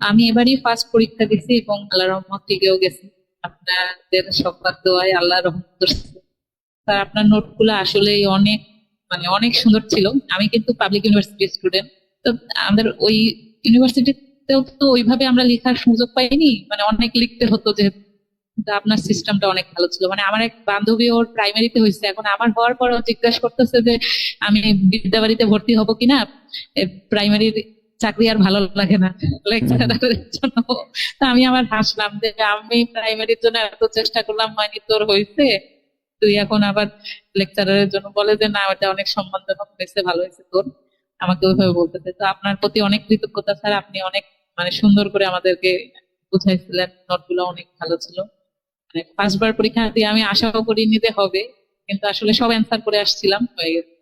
আমি এবারই ফার্স্ট পরীক্ষা দিছি এবং আল্লাহ রহমত টিকেও গেছি। আপনাদের সবার দোয়ায় আল্লাহ রহমত করছে স্যার, আপনার নোটগুলো আসলে অনেক মানে অনেক সুন্দর ছিল। আমি কিন্তু পাবলিক ইউনিভার্সিটি স্টুডেন্ট তো আমাদের ওই ইউনিভার্সিটিতেও তো ওইভাবে আমরা লেখার সুযোগ পাইনি। মানে অনেক লিখতে হতো যে আপনার সিস্টেমটা অনেক ভালো ছিল। মানে আমার এক বান্ধবী ওর প্রাইমারিতে হয়েছে এখন আমার হওয়ার পরও জিজ্ঞাসা করতেছে যে, আমি বিদ্যাবাড়িতে ভর্তি হব কিনা? প্রাইমারির চাকরি আর ভালো লাগে না। লেকচারারের জন্য। তা আমি আমার হাসলাম যে আমি প্রাইমারির জন্য এত চেষ্টা করলাম হয়নি তোর হয়েছে। তুই এখন আবার লেকচারারের জন্য বলে যে না ওটা অনেক সম্মানজনক হয়েছে ভালো হয়েছে তোর। আমাকে ওইভাবে বলতেছে। তো আপনার প্রতি অনেক কৃতজ্ঞতা স্যার। আপনি অনেক মানে সুন্দর করে আমাদেরকে বুঝাইছিলেন। নোটগুলো অনেক ভালো ছিল। মানে পাঁচবার পরীক্ষা দিয়ে আমি আশাও করিনি যে হবে। কিন্তু আসলে সব অ্যান্সার করে আসছিলাম হয়ে গেছে।